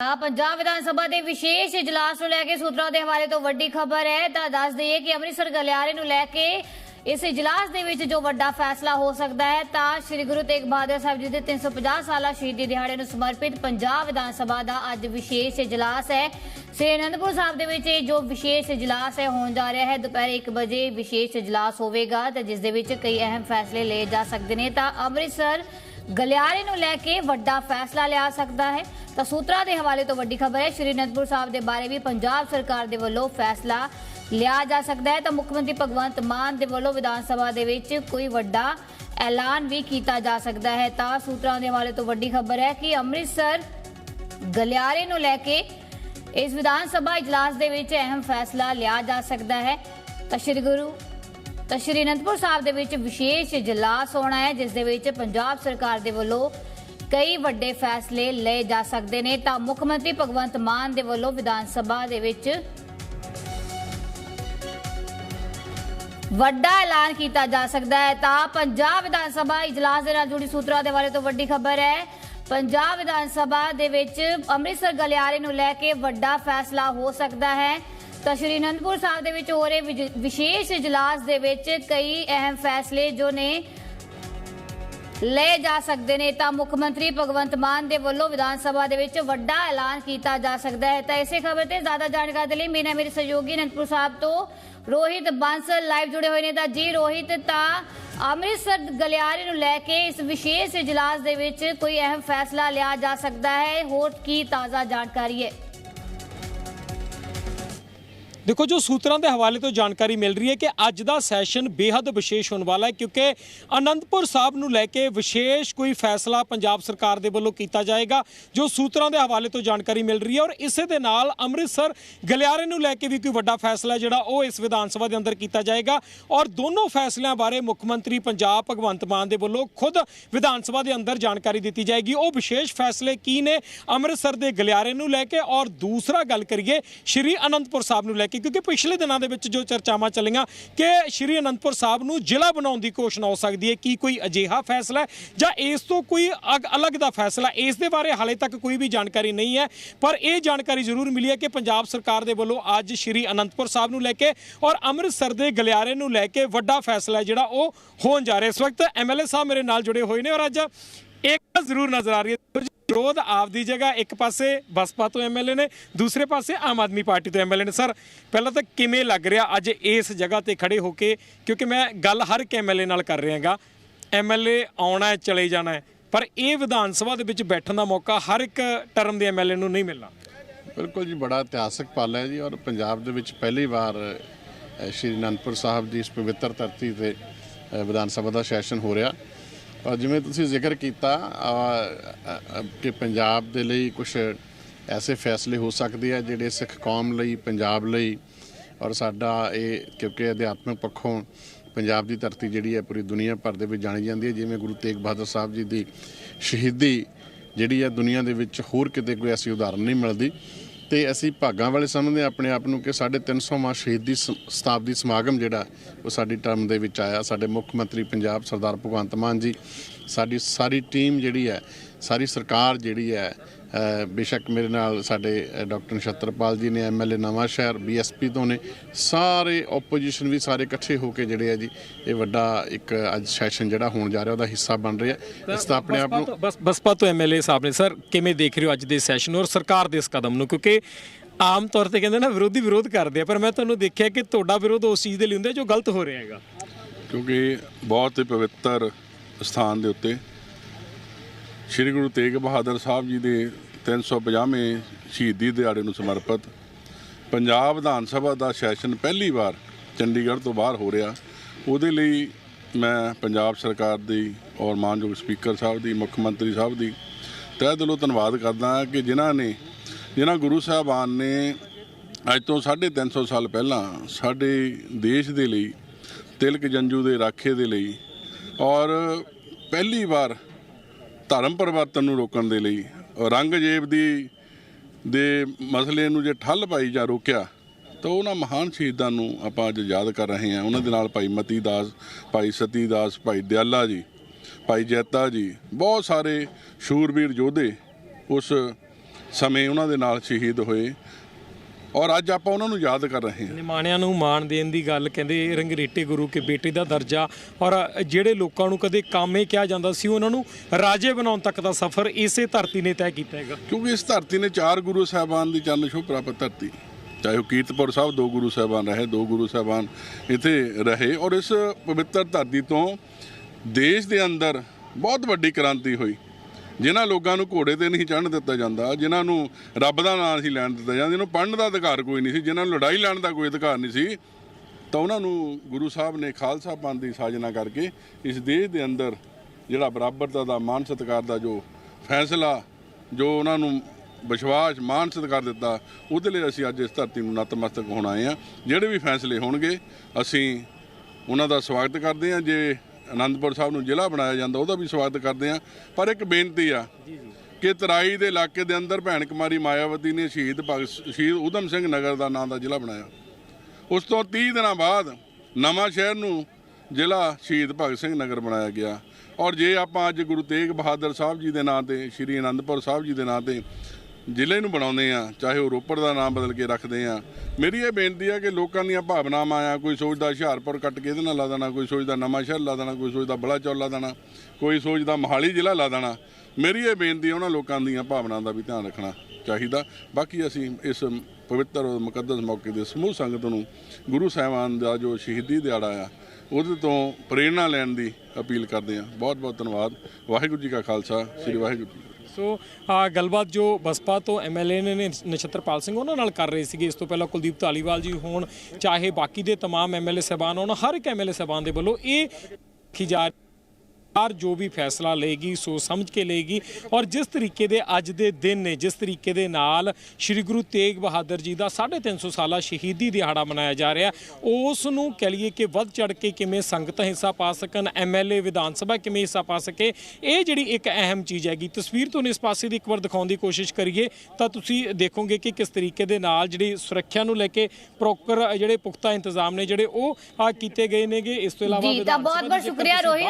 ਆ ਪੰਜਾਬ ਵਿਧਾਨ ਸਭਾ ਦੇ ਵਿਸ਼ੇਸ਼ ਇਜਲਾਸ ਨੂੰ ਲੈ ਕੇ ਸੂਤਰਾਂ ਦੇ ਹਵਾਲੇ ਤੋਂ ਵੱਡੀ ਖਬਰ ਹੈ। ਤਾਂ ਦੱਸ ਦਈਏ ਕਿ ਅੰਮ੍ਰਿਤਸਰ ਗਲਿਆਰੇ ਨੂੰ ਲੈ ਕੇ ਇਸ ਇਜਲਾਸ ਦੇ ਵਿੱਚ ਜੋ ਵੱਡਾ ਫੈਸਲਾ ਹੋ ਸਕਦਾ ਹੈ, ਤਾਂ ਸ੍ਰੀ ਗੁਰੂ ਤੇਗ ਬਹਾਦਰ ਸਾਹਿਬ ਜੀ ਦੇ 350 ਸਾਲਾ ਸ਼ਹੀਦੀ ਦਿਹਾੜੇ ਨੂੰ ਸਮਰਪਿਤ ਪੰਜਾਬ ਵਿਧਾਨ ਸਭਾ ਦਾ ਅੱਜ ਵਿਸ਼ੇਸ਼ ਇਜਲਾਸ ਹੈ। ਸ੍ਰੀ ਅਨੰਦਪੁਰ ਸਾਹਿਬ ਦੇ ਵਿੱਚ ਇਹ ਜੋ ਵਿਸ਼ੇਸ਼ ਇਜਲਾਸ ਹੈ, ਹੋਣ ਜਾ ਰਿਹਾ ਹੈ, ਦੁਪਹਿਰ 1 ਵਜੇ ਵਿਸ਼ੇਸ਼ ਇਜਲਾਸ ਹੋਵੇਗਾ ਤੇ ਜਿਸ ਦੇ ਵਿੱਚ ਕਈ ਅਹਿਮ ਫੈਸਲੇ ਲਏ ਜਾ ਸਕਦੇ ਨੇ। ਤਾਂ ਅੰਮ੍ਰਿਤਸਰ ਗਲਿਆਰੇ ਨੂੰ ਲੈ ਕੇ ਵੱਡਾ ਫੈਸਲਾ ਲਿਆ ਸਕਦਾ ਹੈ। ਤਾਂ ਸੂਤਰਾਂ ਦੇ ਹਵਾਲੇ ਤੋਂ ਵੱਡੀ ਖਬਰ ਹੈ, ਸ਼੍ਰੀ ਅਨੰਦਪੁਰ ਸਾਹਿਬ ਦੇ ਬਾਰੇ ਵੀ ਪੰਜਾਬ ਸਰਕਾਰ ਦੇ ਵੱਲੋਂ ਫੈਸਲਾ ਲਿਆ ਜਾ ਸਕਦਾ ਹੈ। ਤਾਂ ਮੁੱਖ ਮੰਤਰੀ ਭਗਵੰਤ ਮਾਨ ਦੇ ਵੱਲੋਂ ਵਿਧਾਨ ਸਭਾ ਦੇ ਵਿੱਚ ਕੋਈ ਵੱਡਾ ਐਲਾਨ ਵੀ ਕੀਤਾ ਜਾ ਸਕਦਾ ਹੈ। ਤਾਂ ਸੂਤਰਾਂ ਦੇ ਹਵਾਲੇ ਤੋਂ ਵੱਡੀ ਖਬਰ ਹੈ ਕਿ ਅੰਮ੍ਰਿਤਸਰ ਗਲਿਆਰੇ ਨੂੰ ਲੈ ਕੇ ਇਸ ਵਿਧਾਨ ਸਭਾ ਇਜਲਾਸ ਦੇ ਵਿੱਚ ਅਹਿਮ ਫੈਸਲਾ ਲਿਆ ਜਾ ਸਕਦਾ ਹੈ। ਤਾਂ ਸ਼੍ਰੀ ਗੁਰੂ, ਤਾਂ ਸ਼੍ਰੀ ਅਨੰਦਪੁਰ ਸਾਹਿਬ ਦੇ ਵਿੱਚ ਵਿਸ਼ੇਸ਼ ਇਜਲਾਸ ਹੋਣਾ ਹੈ, ਜਿਸ ਦੇ ਵਿੱਚ ਪੰਜਾਬ ਸਰਕਾਰ ਦੇ ਵੱਲੋਂ ਕਈ ਵੱਡੇ ਫੈਸਲੇ ਲਏ ਜਾ ਸਕਦੇ ਨੇ। ਤਾਂ ਮੁੱਖ ਮੰਤਰੀ ਭਗਵੰਤ ਮਾਨ ਦੇ ਵੱਲੋਂ ਵਿਧਾਨ ਸਭਾ ਦੇ ਵਿੱਚ ਵੱਡਾ ਐਲਾਨ ਕੀਤਾ ਜਾ ਸਕਦਾ ਹੈ। ਤਾਂ ਪੰਜਾਬ ਵਿਧਾਨ ਸਭਾ ਇਜਲਾਸ ਦੇ ਨਾਲ ਜੁੜੀ ਸੂਤਰਾਂ ਦੇ ਬਾਰੇ ਤੋਂ ਵੱਡੀ ਖਬਰ ਹੈ। ਪੰਜਾਬ ਵਿਧਾਨ ਸਭਾ ਦੇ ਵਿੱਚ ਅੰਮ੍ਰਿਤਸਰ ਗਲਿਆਰੇ ਨੂੰ ਲੈ ਕੇ ਵੱਡਾ ਫੈਸਲਾ ਹੋ ਸਕਦਾ ਹੈ। ਤਾਂ ਸ਼੍ਰੀ ਅਨੰਦਪੁਰ ਸਾਹਿਬ ਦੇ ਵਿੱਚ ਹੋ ਰਹੇ ਵਿਸ਼ੇਸ਼ ਇਜਲਾਸ ਦੇ ਵਿੱਚ ਕਈ ਅਹਿਮ ਫੈਸਲੇ ਜੋ ਨੇ ਲਏ ਜਾ ਸਕਦੇ ਨੇ, ਤਾਂ ਮੁੱਖ ਮੰਤਰੀ ਭਗਵੰਤ ਮਾਨ ਦੇ ਵੱਲੋਂ ਵਿਧਾਨ ਸਭਾ ਦੇ ਵਿੱਚ ਵੱਡਾ ਐਲਾਨ ਕੀਤਾ ਜਾ ਸਕਦਾ ਹੈ। ਤਾਂ ਇਸੇ ਖਬਰ ਤੇ ਜ਼ਿਆਦਾ ਜਾਣਕਾਰੀ ਦੇ ਲਈ ਮੇਰਾ ਮੇਰੇ ਸਹਿਯੋਗੀ ਅਨੰਦਪੁਰ ਸਾਹਿਬ ਤੋਂ ਰੋਹਿਤ ਬਾਂਸਲ ਲਾਈਵ ਜੁੜੇ ਹੋਏ ਨੇ। ਤਾਂ ਜੀ ਰੋਹਿਤ, ਤਾਂ ਅੰਮ੍ਰਿਤਸਰ ਗਲਿਆਰੇ ਨੂੰ ਲੈ ਕੇ ਇਸ ਵਿਸ਼ੇਸ਼ ਇਜਲਾਸ ਦੇ ਵਿੱਚ ਕੋਈ ਅਹਿਮ ਫੈਸਲਾ ਲਿਆ ਜਾ ਸਕਦਾ ਹੈ? ਹੋਰ ਕੀ ਤਾਜ਼ਾ ਜਾਣਕਾਰੀ ਹੈ? ਦੇਖੋ, ਜੋ ਸੂਤਰਾਂ ਦੇ ਹਵਾਲੇ ਤੋਂ ਜਾਣਕਾਰੀ ਮਿਲ ਰਹੀ ਹੈ ਕਿ ਅੱਜ ਦਾ ਸੈਸ਼ਨ ਬੇहद ਵਿਸ਼ੇਸ਼ ਹੋਣ ਵਾਲਾ ਹੈ, ਕਿਉਂਕਿ ਅਨੰਦਪੁਰ ਸਾਹਿਬ ਨੂੰ ਲੈ ਕੇ ਵਿਸ਼ੇਸ਼ ਕੋਈ ਫੈਸਲਾ ਪੰਜਾਬ ਸਰਕਾਰ ਦੇ ਵੱਲੋਂ ਕੀਤਾ ਜਾਏਗਾ, ਜੋ ਸੂਤਰਾਂ ਦੇ ਹਵਾਲੇ ਤੋਂ ਜਾਣਕਾਰੀ ਮਿਲ ਰਹੀ ਹੈ। ਔਰ ਇਸੇ ਦੇ ਨਾਲ ਅੰਮ੍ਰਿਤਸਰ ਗਲਿਆਰੇ ਨੂੰ ਲੈ ਕੇ ਵੀ ਕੋਈ ਵੱਡਾ ਫੈਸਲਾ ਜਿਹੜਾ ਉਹ ਇਸ ਵਿਧਾਨ ਸਭਾ ਦੇ ਅੰਦਰ ਕੀਤਾ ਜਾਏਗਾ। ਔਰ ਦੋਨੋਂ ਫੈਸਲਿਆਂ ਬਾਰੇ ਮੁੱਖ ਮੰਤਰੀ ਪੰਜਾਬ ਭਗਵੰਤ ਮਾਨ ਦੇ ਵੱਲੋਂ ਖੁਦ ਵਿਧਾਨ ਸਭਾ ਦੇ ਅੰਦਰ ਜਾਣਕਾਰੀ ਦਿੱਤੀ ਜਾਏਗੀ। ਉਹ ਵਿਸ਼ੇਸ਼ ਫੈਸਲੇ ਕੀ ਨੇ? ਅੰਮ੍ਰਿਤਸਰ ਦੇ ਗਲਿਆਰੇ ਨੂੰ ਲੈ ਕੇ। ਔਰ ਦੂਸਰਾ ਗੱਲ ਕਰੀਏ, ਸ਼੍ਰੀ ਅਨੰਦਪੁਰ ਸਾਹਿਬ ਨੂੰ ਲੈ ਕੇ ਕਿਉਂਕਿ ਪਿਛਲੇ ਦਿਨਾਂ ਦੇ ਵਿੱਚ ਜੋ ਚਰਚਾਵਾਂ ਚੱਲੀਆਂ ਕਿ ਸ਼੍ਰੀ ਅਨੰਦਪੁਰ ਸਾਹਿਬ ਨੂੰ ਜ਼ਿਲ੍ਹਾ ਬਣਾਉਣ ਦੀ ਘੋਸ਼ਣਾ ਹੋ ਸਕਦੀ ਹੈ, ਕੀ ਕੋਈ ਅਜਿਹਾ ਫੈਸਲਾ ਹੈ? ਜਾਂ ਇਸ ਤੋਂ ਕੋਈ ਅਗ- ਅਲੱਗ ਦਾ ਫੈਸਲਾ? ਇਸ ਦੇ ਬਾਰੇ ਹਾਲੇ ਤੱਕ ਕੋਈ ਵੀ ਜਾਣਕਾਰੀ ਨਹੀਂ ਹੈ, ਪਰ ਇਹ ਜਾਣਕਾਰੀ ਜ਼ਰੂਰ ਮਿਲੀ ਹੈ ਕਿ ਪੰਜਾਬ ਸਰਕਾਰ ਦੇ ਵੱਲੋਂ ਅੱਜ ਸ਼੍ਰੀ ਅਨੰਦਪੁਰ ਸਾਹਿਬ ਨੂੰ ਲੈ ਕੇ ਔਰ ਅੰਮ੍ਰਿਤਸਰ ਦੇ ਗਲਿਆਰੇ ਨੂੰ ਲੈ ਕੇ ਵੱਡਾ ਫੈਸਲਾ ਜਿਹੜਾ ਉਹ ਹੋਣ ਜਾ ਰਿਹਾ ਇਸ ਵਕਤ ਐਮਐਲਏ ਸਾਹਿਬ ਮੇਰੇ ਨਾਲ ਜੁੜੇ ਹੋਏ ਨੇ ਔਰ ਅੱਜ ਇੱਕ ਗੱਲ ਜ਼ਰੂਰ ਨਜ਼ਰ ਆ ਰਹੀ ਹੈ। ਵਿਰੋਧ ਆਪਦੀ ਜਗ੍ਹਾ ਇੱਕ ਪਾਸੇ ਬਸਪਾ ਤੋਂ ਐਮਐਲਏ ਨੇ, ਦੂਸਰੇ ਪਾਸੇ ਆਮ ਆਦਮੀ ਪਾਰਟੀ ਤੋਂ ਐਮਐਲਏ ਨੇ। ਸਰ, ਪਹਿਲਾਂ ਤਾਂ ਕਿਵੇਂ ਲੱਗ ਰਿਹਾ ਅੱਜ ਇਸ ਜਗ੍ਹਾ ਤੇ ਖੜੇ ਹੋ ਕੇ? ਕਿਉਂਕਿ ਮੈਂ ਗੱਲ ਹਰ ਇੱਕ ਐਮਐਲਏ ਨਾਲ ਕਰ ਰਿਹਾਗਾ ਐਮਐਲਏ ਆਉਣਾ ਹੈ, ਚਲੇ ਜਾਣਾ ਹੈ, ਪਰ ਇਹ ਵਿਧਾਨ ਸਭਾ ਦੇ ਵਿੱਚ ਬੈਠਣ ਦਾ ਮੌਕਾ ਹਰ ਇੱਕ ਟਰਮ ਦੇ ਐਮਐਲਏ ਨੂੰ ਨਹੀਂ ਮਿਲਣਾ। ਬਿਲਕੁਲ ਜੀ, ਬੜਾ ਇਤਿਹਾਸਕ ਪਲ ਹੈ ਜੀ ਔਰ ਪੰਜਾਬ ਦੇ ਵਿੱਚ ਪਹਿਲੀ ਵਾਰ ਸ਼੍ਰੀ ਅਨੰਦਪੁਰ ਸਾਹਿਬ ਦੀ ਇਸ ਪਵਿੱਤਰ ਧਰਤੀ ਤੇ ਵਿਧਾਨ ਸਭਾ ਦਾ ਸੈਸ਼ਨ ਹੋ ਰਿਹਾ। ਜਿਵੇਂ ਤੁਸੀਂ ਜ਼ਿਕਰ ਕੀਤਾ ਕਿ ਪੰਜਾਬ ਦੇ ਲਈ ਕੁਝ ਐਸੇ ਫੈਸਲੇ ਹੋ ਸਕਦੇ ਆ ਜਿਹੜੇ ਸਿੱਖ ਕੌਮ ਲਈ, ਪੰਜਾਬ ਲਈ ਔਰ ਸਾਡਾ ਇਹ, ਕਿਉਂਕਿ ਅਧਿਆਤਮਿਕ ਪੱਖੋਂ ਪੰਜਾਬ ਦੀ ਧਰਤੀ ਜਿਹੜੀ ਹੈ ਪੂਰੀ ਦੁਨੀਆ ਭਰ ਦੇ ਵਿੱਚ ਜਾਣੀ ਜਾਂਦੀ ਹੈ। ਜਿਵੇਂ ਗੁਰੂ ਤੇਗ ਬਹਾਦਰ ਸਾਹਿਬ ਜੀ ਦੀ ਸ਼ਹੀਦੀ ਜਿਹੜੀ ਹੈ ਦੁਨੀਆ ਦੇ ਵਿੱਚ ਹੋਰ ਕਿਤੇ ਕੋਈ ਐਸੀ ਉਦਾਹਰਨ ਨਹੀਂ ਮਿਲਦੀ। ਤੇ ਅਸੀਂ ਭਾਗਾਂ ਵਾਲੇ ਸਮਝਦੇ ਹਾਂ ਆਪਣੇ ਆਪ ਨੂੰ ਕਿ ਸਾਡੇ 300ਵਾਂ ਸ਼ਹੀਦੀ ਸ- ਸ਼ਤਾਬਦੀ ਸਮਾਗਮ ਜਿਹੜਾ ਉਹ ਸਾਡੀ ਟਰਮ ਦੇ ਵਿੱਚ ਆਇਆ। ਸਾਡੇ ਮੁੱਖ ਮੰਤਰੀ ਪੰਜਾਬ ਸਰਦਾਰ ਭਗਵੰਤ ਮਾਨ ਜੀ ਸਾਡੀ ਸਾਰੀ ਟੀਮ ਜਿਹੜੀ ਹੈ ਸਾਰੀ ਸਰਕਾਰ ਜਿਹੜੀ ਹੈ ਬੇਸ਼ੱਕ ਮੇਰੇ ਨਾਲ ਸਾਡੇ ਡਾਕਟਰ ਨਛੱਤਰਪਾਲ ਜੀ ਨੇ ਐਮਐਲਏ ਨਵਾਂ ਸ਼ਹਿਰ ਬੀਐਸਪੀ ਤੋਂ ਨੇ ਸਾਰੇ ਆਪੋਜੀਸ਼ਨ ਵੀ ਸਾਰੇ ਇਕੱਠੇ ਹੋ ਕੇ ਜਿਹੜੇ ਆ ਜੀ ਇਹ ਵੱਡਾ ਇੱਕ ਅੱਜ ਸੈਸ਼ਨ ਜਿਹੜਾ ਹੋਣ ਜਾ ਰਿਹਾ ਉਹਦਾ ਹਿੱਸਾ ਬਣ ਰਿਹਾ। ਇਸ ਦਾ ਆਪਣੇ ਆਪ ਨੂੰ ਬਸ ਬਸਪਾ ਤੋਂ ਐਮਐਲਏ ਸਾਹਿਬ ਨੇ ਸਰ ਕਿਵੇਂ ਦੇਖ ਰਹੇ ਹੋ ਅੱਜ ਦੇ ਸੈਸ਼ਨ ਔਰ ਸਰਕਾਰ ਦੇ ਇਸ ਕਦਮ ਨੂੰ? ਕਿਉਂਕਿ ਆਮ ਤੌਰ ਤੇ ਕਹਿੰਦੇ ਨਾ ਵਿਰੋਧੀ ਵਿਰੋਧ ਕਰਦੇ ਆ ਪਰ ਮੈਂ ਤੁਹਾਨੂੰ ਦੇਖਿਆ ਕਿ ਤੁਹਾਡਾ ਵਿਰੋਧ ਉਸ ਚੀਜ਼ ਦੇ ਲਈ ਹੁੰਦਾ ਜੋ ਗਲਤ ਹੋ ਰਿਹਾ ਹੈਗਾ। ਕਿਉਂਕਿ ਬਹੁਤ ਹੀ ਪਵਿੱਤਰ ਸਥਾਨ ਦੇ ਉੱਤੇ ਸ੍ਰੀ ਗੁਰੂ ਤੇਗ ਬਹਾਦਰ ਸਾਹਿਬ ਜੀ ਦੇ 350ਵੇਂ ਸ਼ਹੀਦੀ ਦਿਹਾੜੇ ਨੂੰ ਸਮਰਪਿਤ ਪੰਜਾਬ ਵਿਧਾਨ ਸਭਾ ਦਾ ਸੈਸ਼ਨ ਪਹਿਲੀ ਵਾਰ ਚੰਡੀਗੜ੍ਹ ਤੋਂ ਬਾਹਰ ਹੋ ਰਿਹਾ। ਉਹਦੇ ਲਈ ਮੈਂ ਪੰਜਾਬ ਸਰਕਾਰ ਦੀ ਔਰ ਮਾਨਯੋਗ ਸਪੀਕਰ ਸਾਹਿਬ ਦੀ, ਮੁੱਖ ਮੰਤਰੀ ਸਾਹਿਬ ਦੀ ਤਹਿ ਦਿਲੋਂ ਧੰਨਵਾਦ ਕਰਦਾ ਹਾਂ ਕਿ ਜਿਨ੍ਹਾਂ ਨੇ, ਜਿਨ੍ਹਾਂ ਗੁਰੂ ਸਾਹਿਬਾਨ ਨੇ ਅੱਜ ਤੋਂ 350 ਸਾਲ ਪਹਿਲਾਂ ਸਾਡੇ ਦੇਸ਼ ਦੇ ਲਈ, ਤਿਲਕ ਜੰਜੂ ਦੇ ਰਾਖੇ ਦੇ ਲਈ ਔਰ ਪਹਿਲੀ ਵਾਰ ਧਰਮ ਪਰਿਵਰਤਨ ਨੂੰ ਰੋਕਣ ਦੇ ਲਈ ਔਰੰਗਜ਼ੇਬ ਦੀ, ਦੇ ਮਸਲੇ ਨੂੰ ਜੇ ਠੱਲ ਪਾਈ ਜਾਂ ਰੋਕਿਆ, ਤਾਂ ਉਹਨਾਂ ਮਹਾਨ ਸ਼ਹੀਦਾਂ ਨੂੰ ਆਪਾਂ ਅੱਜ ਯਾਦ ਕਰ ਰਹੇ ਹਾਂ। ਉਹਨਾਂ ਦੇ ਨਾਲ ਭਾਈ ਮਤੀ ਦਾਸ, ਭਾਈ ਸਤੀ ਦਾਸ, ਭਾਈ ਦਿਆਲਾ ਜੀ, ਭਾਈ ਜੈਤਾ ਜੀ, ਬਹੁਤ ਸਾਰੇ ਸ਼ੂਰਵੀਰ ਯੋਧੇ ਉਸ ਸਮੇਂ ਉਹਨਾਂ ਦੇ ਨਾਲ ਸ਼ਹੀਦ ਹੋਏ। ਔਰ ਅੱਜ ਆਪਾਂ ਉਹਨਾਂ ਨੂੰ ਯਾਦ ਕਰ ਰਹੇ ਹਾਂ। ਨਿਮਾਣਿਆਂ ਨੂੰ ਮਾਣ ਦੇਣ ਦੀ ਗੱਲ ਕਹਿੰਦੇ ਰੰਗਰੇਟੇ ਗੁਰੂ ਕੇ ਬੇਟੇ ਦਾ ਦਰਜਾ। ਔਰ ਜਿਹੜੇ ਲੋਕਾਂ ਨੂੰ ਕਦੇ ਕਾਮੇ ਕਿਹਾ ਜਾਂਦਾ ਸੀ ਉਹਨਾਂ ਨੂੰ ਰਾਜੇ ਬਣਾਉਣ ਤੱਕ ਦਾ ਸਫ਼ਰ ਇਸੇ ਧਰਤੀ ਨੇ ਤੈਅ ਕੀਤਾ ਹੈਗਾ। ਕਿਉਂਕਿ ਇਸ ਧਰਤੀ ਨੇ ਚਾਰ ਗੁਰੂ ਸਾਹਿਬਾਨ ਦੀ ਚਰਨ ਛੋਹ ਪ੍ਰਾਪਤ ਧਰਤੀ। ਚਾਹੇ ਉਹ ਕੀਰਤਪੁਰ ਸਾਹਿਬ ਦੋ ਗੁਰੂ ਸਾਹਿਬਾਨ ਰਹੇ ਦੋ ਗੁਰੂ ਸਾਹਿਬਾਨ ਇੱਥੇ ਰਹੇ। ਔਰ ਇਸ ਪਵਿੱਤਰ ਧਰਤੀ ਤੋਂ ਦੇਸ਼ ਦੇ ਅੰਦਰ ਬਹੁਤ ਵੱਡੀ ਕ੍ਰਾਂਤੀ ਹੋਈ। ਜਿਨ੍ਹਾਂ ਲੋਕਾਂ ਨੂੰ ਘੋੜੇ ਤੇ ਨਹੀਂ ਚੜ੍ਹਨ ਦਿੱਤਾ ਜਾਂਦਾ, ਜਿਨ੍ਹਾਂ ਨੂੰ ਰੱਬ ਦਾ ਨਾਮ ਨਹੀਂ ਲੈਣ ਦਿੱਤਾ ਜਾਂਦਾ ਜਿਹਨੂੰ ਪੜ੍ਹਨ ਦਾ ਅਧਿਕਾਰ ਕੋਈ ਨਹੀਂ ਸੀ, ਜਿਨ੍ਹਾਂ ਨੂੰ ਲੜਾਈ ਲੜਨ ਦਾ ਕੋਈ ਅਧਿਕਾਰ ਨਹੀਂ ਸੀ, ਤਾਂ ਉਹਨਾਂ ਨੂੰ ਗੁਰੂ ਸਾਹਿਬ ਨੇ ਖਾਲਸਾ ਪੰਥ ਦੀ ਸਾਜਨਾ ਕਰਕੇ ਇਸ ਦੇਸ਼ ਦੇ ਅੰਦਰ ਜਿਹੜਾ ਬਰਾਬਰਤਾ ਦਾ, ਮਾਨ ਸਤਿਕਾਰ ਦਾ ਜੋ ਫੈਸਲਾ, ਜੋ ਉਹਨਾਂ ਨੂੰ ਵਿਸ਼ਵਾਸ, ਮਾਨ ਸਤਿਕਾਰ ਦਿੱਤਾ, ਉਹਦੇ ਲਈ ਅਸੀਂ ਅੱਜ ਇਸ ਧਰਤੀ ਨੂੰ ਨਤਮਸਤਕ ਹੋਣ ਆਏ ਆ ਜਿਹੜੇ ਵੀ ਫੈਸਲੇ ਹੋਣਗੇ, ਅਸੀਂ ਉਹਨਾਂ ਦਾ ਸਵਾਗਤ ਕਰਦੇ ਆ ਜੇ ਆਨੰਦਪੁਰ ਸਾਹਿਬ ਨੂੰ ਜ਼ਿਲ੍ਹਾ ਬਣਾਇਆ ਜਾਂਦਾ ਉਹਦਾ ਵੀ ਸਵਾਗਤ ਕਰਦੇ ਆ ਪਰ ਇੱਕ ਬੇਨਤੀ ਆ ਕਿ ਤਰਾਈ ਦੇ ਇਲਾਕੇ ਦੇ ਅੰਦਰ ਭੈਣ ਕੁਮਾਰੀ ਮਾਇਆਵਤੀ ਨੇ ਸ਼ਹੀਦ ਭਗਤ ਸ਼ਹੀਦ ਊਧਮ ਸਿੰਘ ਨਗਰ ਦਾ ਨਾਮ ਦਾ ਜ਼ਿਲ੍ਹਾ ਬਣਾਇਆ। ਉਸ ਤੋਂ 30 ਦਿਨਾਂ ਬਾਅਦ ਨਵਾਂ ਸ਼ਹਿਰ ਨੂੰ ਜ਼ਿਲ੍ਹਾ ਸ਼ਹੀਦ ਭਗਤ ਸਿੰਘ ਨਗਰ ਬਣਾਇਆ ਗਿਆ। ਔਰ ਜੇ ਆਪਾਂ ਅੱਜ ਗੁਰੂ ਤੇਗ ਬਹਾਦਰ ਸਾਹਿਬ ਜੀ ਦੇ ਨਾਂ ਤੇ ਸ਼੍ਰੀ ਅਨੰਦਪੁਰ ਸਾਹਿਬ ਜੀ ਦੇ ਨਾਂ ਤੇ ਜ਼ਿਲ੍ਹੇ ਨੂੰ ਬਣਾਉਂਦੇ ਆ ਚਾਹੇ ਉਹ ਰੋਪੜ ਦਾ ਨਾਮ ਬਦਲ ਕੇ ਰੱਖਦੇ ਆ ਮੇਰੀ ਇਹ ਬੇਨਤੀ ਆ ਕਿ ਲੋਕਾਂ ਦੀਆਂ ਭਾਵਨਾਵਾਂ ਆ, ਕੋਈ ਸੋਚਦਾ ਹੁਸ਼ਿਆਰਪੁਰ ਕੱਟ ਕੇ ਇਹਦੇ ਨਾਲ ਲਾ ਦੇਣਾ, ਕੋਈ ਸੋਚਦਾ ਨਵਾਂ ਸ਼ਹਿਰ ਲਾ ਦੇਣਾ, ਕੋਈ ਸੋਚਦਾ ਬਲਾਚੌਰ ਲਾ ਦੇਣਾ, ਕੋਈ ਸੋਚਦਾ ਮੋਹਾਲੀ ਜ਼ਿਲ੍ਹਾ ਲਾ ਦੇਣਾ। ਮੇਰੀ ਇਹ ਬੇਨਤੀ ਆ ਉਹਨਾਂ ਲੋਕਾਂ ਦੀਆਂ ਭਾਵਨਾਵਾਂ ਦਾ ਵੀ ਧਿਆਨ ਰੱਖਣਾ ਚਾਹੀਦਾ। ਬਾਕੀ ਅਸੀਂ ਇਸ ਪਵਿੱਤਰ ਮੁਕੱਦਸ ਮੌਕੇ ਦੇ ਸਮੂਹ ਸੰਗਤ ਨੂੰ ਗੁਰੂ ਸਾਹਿਬਾਨ ਦਾ ਜੋ ਸ਼ਹੀਦੀ ਦਿਹਾੜਾ ਆ, ਉਹਦੇ ਤੋਂ ਪ੍ਰੇਰਣਾ ਲੈਣ ਦੀ ਅਪੀਲ ਕਰਦੇ ਹਾਂ। ਬਹੁਤ ਬਹੁਤ ਧੰਨਵਾਦ। ਵਾਹਿਗੁਰੂ ਜੀ ਕਾ ਖਾਲਸਾ, ਸ੍ਰੀ ਵਾਹਿਗੁਰੂ ਜੀ ਸੋ ਆ ਗੱਲਬਾਤ ਜੋ ਬਸਪਾ ਤੋਂ ਐਮਐਲਏ ਨੇ ਨਛੱਤਰਪਾਲ ਸਿੰਘ ਉਹਨਾਂ ਨਾਲ ਕਰ ਰਹੇ ਸੀਗੇ ਇਸ ਤੋਂ ਪਹਿਲਾਂ ਕੁਲਦੀਪ ਧਾਲੀਵਾਲ ਜੀ ਹੋਣ ਚਾਹੇ ਬਾਕੀ ਦੇ तमाम ਐਮਐਲਏ ਸਹਿਬਾਨ ਹੋਣ ਹਰ ਇੱਕ ਐਮਐਲਏ ਸਹਿਬਾਨ ਦੇ ਵੱਲੋਂ ਇਹ ਕੀ ਜਾ ਸਰਕਾਰ ਜੋ ਵੀ ਫੈਸਲਾ ਲਏਗੀ ਸੋਚ ਸਮਝ ਕੇ ਲਏਗੀ। ਔਰ ਜਿਸ ਤਰੀਕੇ ਦੇ ਅੱਜ ਦੇ ਦਿਨ ਨੇ ਜਿਸ ਤਰੀਕੇ ਦੇ ਨਾਲ ਸ੍ਰੀ ਗੁਰੂ ਤੇਗ ਬਹਾਦਰ ਜੀ ਦਾ 350 ਸਾਲਾ ਸ਼ਹੀਦੀ ਦਿਹਾੜਾ ਮਨਾਇਆ ਜਾ ਰਿਹਾ ਉਸ ਨੂੰ ਕਹ ਲਈਏ ਕਿ ਵੱਧ ਚੜ ਕੇ ਕਿਵੇਂ ਸੰਗਤਾਂ ਹਿੱਸਾ ਪਾ ਸਕਣ ਐਮਐਲਏ ਵਿਧਾਨ ਸਭਾ ਕਿਵੇਂ ਹਿੱਸਾ ਪਾ ਸਕੇ ਇਹ ਜਿਹੜੀ ਇੱਕ ਅਹਿਮ ਚੀਜ਼ ਹੈਗੀ ਤਸਵੀਰ ਤੁਹਾਨੂੰ ਇਸ ਪਾਸੇ ਦੀ ਇੱਕ ਵਾਰ ਦਿਖਾਉਣ ਦੀ ਕੋਸ਼ਿਸ਼ ਕਰੀਏ ਤਾਂ ਤੁਸੀਂ ਦੇਖੋਗੇ ਕਿ ਕਿਸ ਤਰੀਕੇ ਦੇ ਨਾਲ ਜਿਹੜੀ ਸੁਰੱਖਿਆ ਨੂੰ ਲੈ ਕੇ ਪ੍ਰੋਪਰ ਜਿਹੜੇ ਪੁਖਤਾ ਇੰਤਜ਼ਾਮ ਨੇ ਜਿਹੜੇ ਉਹ ਆ ਕੀਤੇ ਗਏ ਨੇਗੇ ਇਸ ਤੋਂ ਇਲਾਵਾ ਜੀ ਤਾਂ ਬਹੁਤ ਬਹੁਤ ਸ਼ੁਕਰੀਆ ਰੋਹਿਤ।